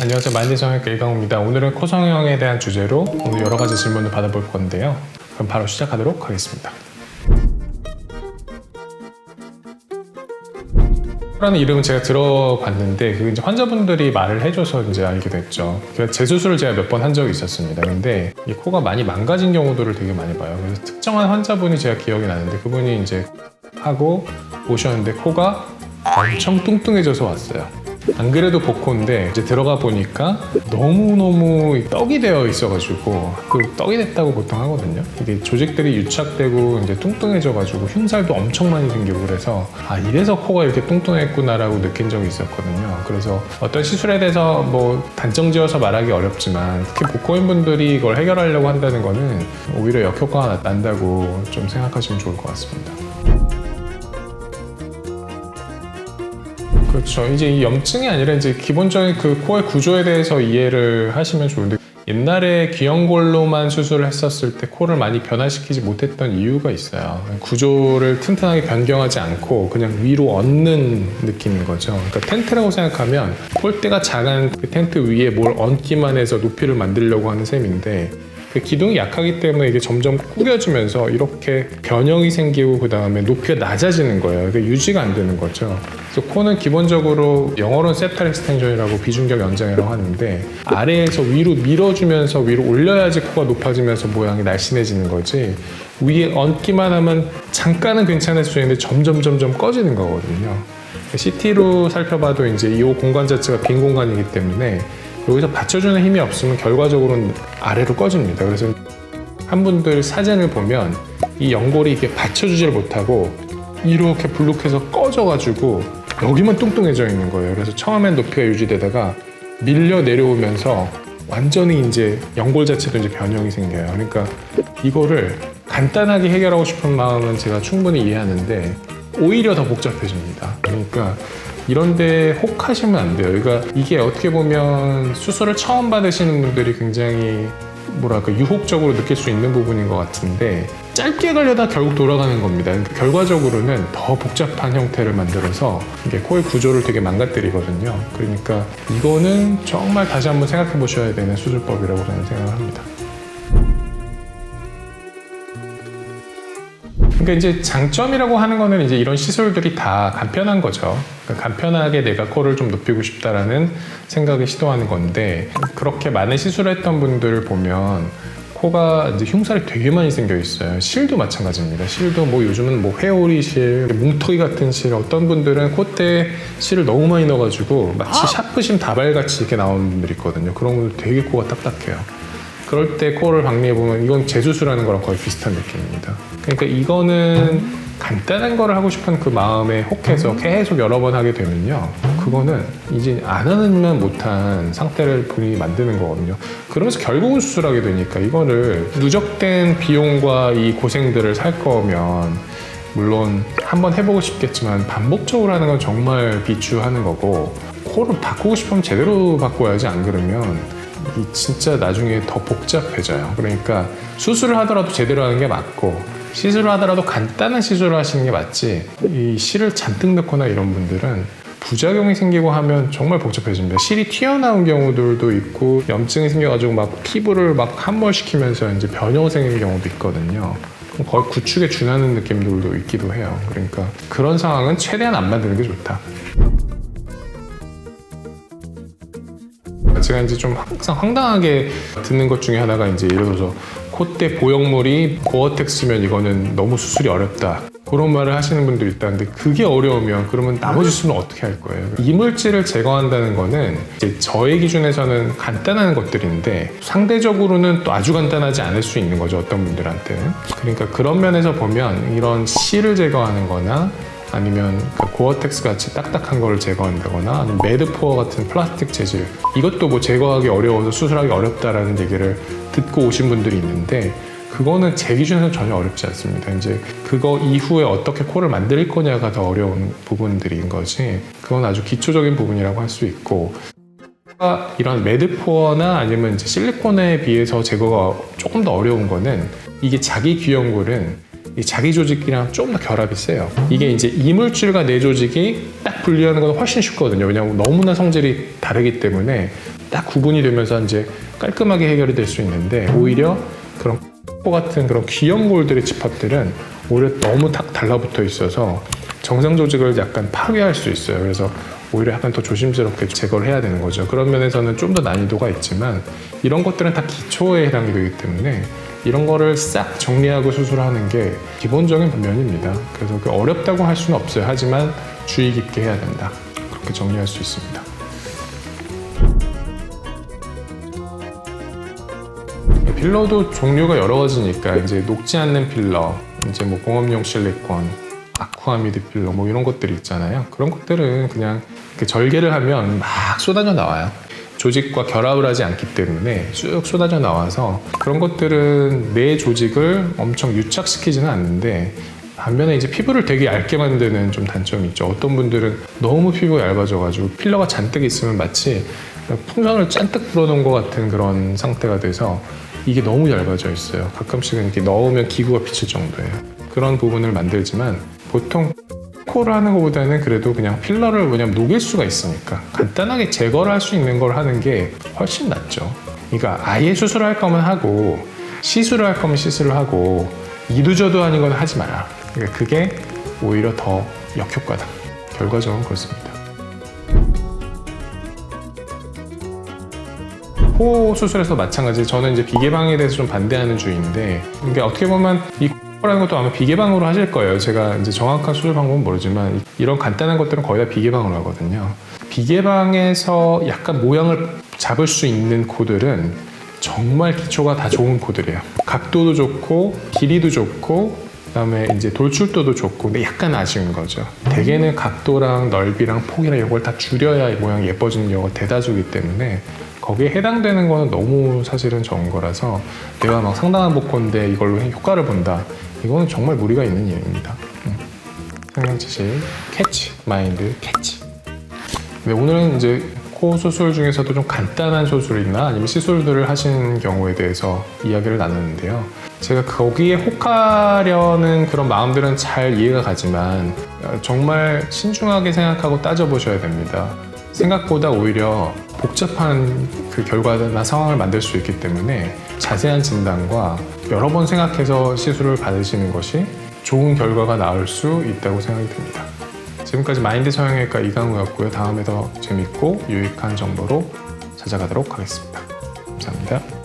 안녕하세요. 만디성형외과 이강호입니다. 오늘은 코 성형에 대한 주제로 오늘 여러 가지 질문을 받아볼 건데요. 그럼 바로 시작하도록 하겠습니다. 라는 이름은 제가 들어봤는데 그 이제 환자분들이 말을 해줘서 이제 알게 됐죠. 재수술을 제가 몇 번 한 적이 있었습니다. 근데 이 코가 많이 망가진 경우들을 되게 많이 봐요. 그래서 특정한 환자분이 제가 기억이 나는데 그분이 이제 하고 오셨는데 코가 엄청 뚱뚱해져서 왔어요. 안 그래도 복코인데 이제 들어가 보니까 너무너무 떡이 되어 있어가지고 그 떡이 됐다고 보통 하거든요. 이게 조직들이 유착되고 이제 뚱뚱해져가지고 흉살도 엄청 많이 생기고 그래서 아 이래서 코가 이렇게 뚱뚱했구나라고 느낀 적이 있었거든요. 그래서 어떤 시술에 대해서 뭐 단정 지어서 말하기 어렵지만 특히 복코인 분들이 이걸 해결하려고 한다는 거는 오히려 역효과가 난다고 좀 생각하시면 좋을 것 같습니다. 그렇죠. 이제 이 염증이 아니라 이제 기본적인 그 코의 구조에 대해서 이해를 하시면 좋은데 옛날에 귀연골로만 수술을 했었을 때 코를 많이 변화시키지 못했던 이유가 있어요. 구조를 튼튼하게 변경하지 않고 그냥 위로 얹는 느낌인 거죠. 그러니까 텐트라고 생각하면 폴대가 작은 그 텐트 위에 뭘 얹기만 해서 높이를 만들려고 하는 셈인데 그 기둥이 약하기 때문에 이게 점점 구겨지면서 이렇게 변형이 생기고 그 다음에 높이가 낮아지는 거예요. 그게 유지가 안 되는 거죠. 그래서 코는 기본적으로 영어로는 세탈 익스텐션이라고 비중격 연장이라고 하는데 아래에서 위로 밀어주면서 위로 올려야지 코가 높아지면서 모양이 날씬해지는 거지 위에 얹기만 하면 잠깐은 괜찮을 수 있는데 점점 점점 꺼지는 거거든요. CT로 살펴봐도 이제 이 공간 자체가 빈 공간이기 때문에 여기서 받쳐주는 힘이 없으면 결과적으로는 아래로 꺼집니다. 그래서 한 분들 사진을 보면 이 연골이 이게 받쳐주질 못하고 이렇게 불룩해서 꺼져가지고 여기만 뚱뚱해져 있는 거예요. 그래서 처음엔 높이가 유지되다가 밀려 내려오면서 완전히 이제 연골 자체도 이제 변형이 생겨요. 그러니까 이거를 간단하게 해결하고 싶은 마음은 제가 충분히 이해하는데 오히려 더 복잡해집니다. 그러니까 이런데 혹하시면 안 돼요. 그러니까 이게 어떻게 보면 수술을 처음 받으시는 분들이 굉장히 뭐랄까 유혹적으로 느낄 수 있는 부분인 것 같은데 짧게 걸려다 결국 돌아가는 겁니다. 그러니까 결과적으로는 더 복잡한 형태를 만들어서 이게 코의 구조를 되게 망가뜨리거든요. 그러니까 이거는 정말 다시 한번 생각해 보셔야 되는 수술법이라고 저는 생각을 합니다. 그러니까 이제 장점이라고 하는 거는 이제 이런 시술들이 다 간편한 거죠. 그러니까 간편하게 내가 코를 좀 높이고 싶다라는 생각에 시도하는 건데 그렇게 많은 시술을 했던 분들을 보면 코가 이제 흉살이 되게 많이 생겨 있어요. 실도 마찬가지입니다. 실도 뭐 요즘은 뭐 회오리 실, 뭉터기 같은 실, 어떤 분들은 콧대 실을 너무 많이 넣어가지고 마치 샤프심 다발같이 이렇게 나오는 분들이 있거든요. 그런 분들 되게 코가 딱딱해요. 그럴 때 코를 박리해 보면 이건 재수술하는 거랑 거의 비슷한 느낌입니다. 그러니까 이거는 간단한 거를 하고 싶은 그 마음에 혹해서 계속 여러 번 하게 되면요. 그거는 이제 안 하면 못한 상태를 본인이 만드는 거거든요. 그러면서 결국은 수술하게 되니까 이거를 누적된 비용과 이 고생들을 살 거면 물론 한번 해보고 싶겠지만 반복적으로 하는 건 정말 비추하는 거고 코를 바꾸고 싶으면 제대로 바꿔야지 안 그러면 이 진짜 나중에 더 복잡해져요. 그러니까 수술을 하더라도 제대로 하는 게 맞고 시술을 하더라도 간단한 시술을 하시는 게 맞지 이 실을 잔뜩 넣거나 이런 분들은 부작용이 생기고 하면 정말 복잡해집니다. 실이 튀어나온 경우들도 있고 염증이 생겨가지고 막 피부를 막 함몰시키면서 이제 변형 생기는 경우도 있거든요. 거의 구축에 준하는 느낌들도 있기도 해요. 그러니까 그런 상황은 최대한 안 만드는 게 좋다. 제가 이제 좀 항상 황당하게 듣는 것 중에 하나가 이제 예를 들어서 콧대 보형물이 고어텍스면 이거는 너무 수술이 어렵다. 그런 말을 하시는 분들이 있다는데 그게 어려우면 그러면 나머지 수는 어떻게 할 거예요? 이물질을 제거한다는 거는 이제 저의 기준에서는 간단한 것들인데 상대적으로는 또 아주 간단하지 않을 수 있는 거죠 어떤 분들한테는 그러니까 그런 면에서 보면 이런 실을 제거하는 거나 아니면 그 고어텍스 같이 딱딱한 거를 제거한다거나 아니면 매드포어 같은 플라스틱 재질. 이것도 뭐 제거하기 어려워서 수술하기 어렵다라는 얘기를 듣고 오신 분들이 있는데 그거는 제 기준에서는 전혀 어렵지 않습니다. 이제 그거 이후에 어떻게 코를 만들 거냐가 더 어려운 부분들인 거지. 그건 아주 기초적인 부분이라고 할 수 있고. 이런 매드포어나 아니면 이제 실리콘에 비해서 제거가 조금 더 어려운 거는 이게 자기 귀연골은 이 자기 조직이랑 좀 더 결합이 세요. 이게 이제 이물질과 내 조직이 딱 분리하는 건 훨씬 쉽거든요. 왜냐하면 너무나 성질이 다르기 때문에 딱 구분이 되면서 이제 깔끔하게 해결이 될 수 있는데 오히려 그런 코 같은 그런 귀형 골들의 집합들은 오히려 너무 딱 달라붙어 있어서 정상 조직을 약간 파괴할 수 있어요. 그래서 오히려 약간 더 조심스럽게 제거를 해야 되는 거죠. 그런 면에서는 좀 더 난이도가 있지만 이런 것들은 다 기초에 해당이 되기 때문에 이런 거를 싹 정리하고 수술하는 게 기본적인 면입니다. 그래서 그 어렵다고 할 수는 없어요. 하지만 주의 깊게 해야 된다. 그렇게 정리할 수 있습니다. 필러도 종류가 여러 가지니까 이제 녹지 않는 필러, 이제 뭐 공업용 실리콘, 아쿠아미드 필러 뭐 이런 것들이 있잖아요. 그런 것들은 그냥 절개를 하면 막 쏟아져 나와요. 조직과 결합을 하지 않기 때문에 쑥 쏟아져 나와서 그런 것들은 내 조직을 엄청 유착시키지는 않는데 반면에 이제 피부를 되게 얇게 만드는 좀 단점이 있죠. 어떤 분들은 너무 피부가 얇아져가지고 필러가 잔뜩 있으면 마치 풍선을 잔뜩 불어놓은 것 같은 그런 상태가 돼서 이게 너무 얇아져 있어요. 가끔씩은 이렇게 넣으면 기구가 비칠 정도예요. 그런 부분을 만들지만 보통 코를 하는 것보다는 그래도 그냥 필러를 왜냐면 녹일 수가 있으니까 간단하게 제거를 할 수 있는 걸 하는 게 훨씬 낫죠. 그러니까 아예 수술할 거면 하고 시술을 할 거면 시술을 하고 이두저도 아닌 건 하지 마라. 그러니까 그게 오히려 더 역효과다. 결과적으로 그렇습니다. 코 수술에서 마찬가지. 저는 이제 비개방에 대해서 좀 반대하는 주의인데, 이게 어떻게 보면 이코 라는 것도 아마 비개방으로 하실 거예요. 제가 이제 정확한 수술 방법은 모르지만 이런 간단한 것들은 거의 다 비개방으로 하거든요. 비개방에서 약간 모양을 잡을 수 있는 코들은 정말 기초가 다 좋은 코들이에요. 각도도 좋고 길이도 좋고 그다음에 이제 돌출도도 좋고 근데 약간 아쉬운 거죠. 대개는 각도랑 넓이랑 폭이랑 이걸 다 줄여야 이 모양이 예뻐지는 경우가 대다수이기 때문에 거기에 해당되는 거는 너무 사실은 적은 거라서 내가 막 상당한 복코인데 이걸로 효과를 본다. 이거는 정말 무리가 있는 일입니다. 음. 상향치실 캐치 마인드 캐치. 네, 오늘은 이제 코 수술 중에서도 좀 간단한 수술이나 아니면 시술들을 하신 경우에 대해서 이야기를 나눴는데요. 제가 거기에 혹하려는 그런 마음들은 잘 이해가 가지만 어, 정말 신중하게 생각하고 따져보셔야 됩니다. 생각보다 오히려 복잡한 그 결과나 상황을 만들 수 있기 때문에 자세한 진단과 여러 번 생각해서 시술을 받으시는 것이 좋은 결과가 나올 수 있다고 생각이 듭니다. 지금까지 마인드 성형외과 이강우였고요. 다음에 더 재밌고 유익한 정보로 찾아가도록 하겠습니다. 감사합니다.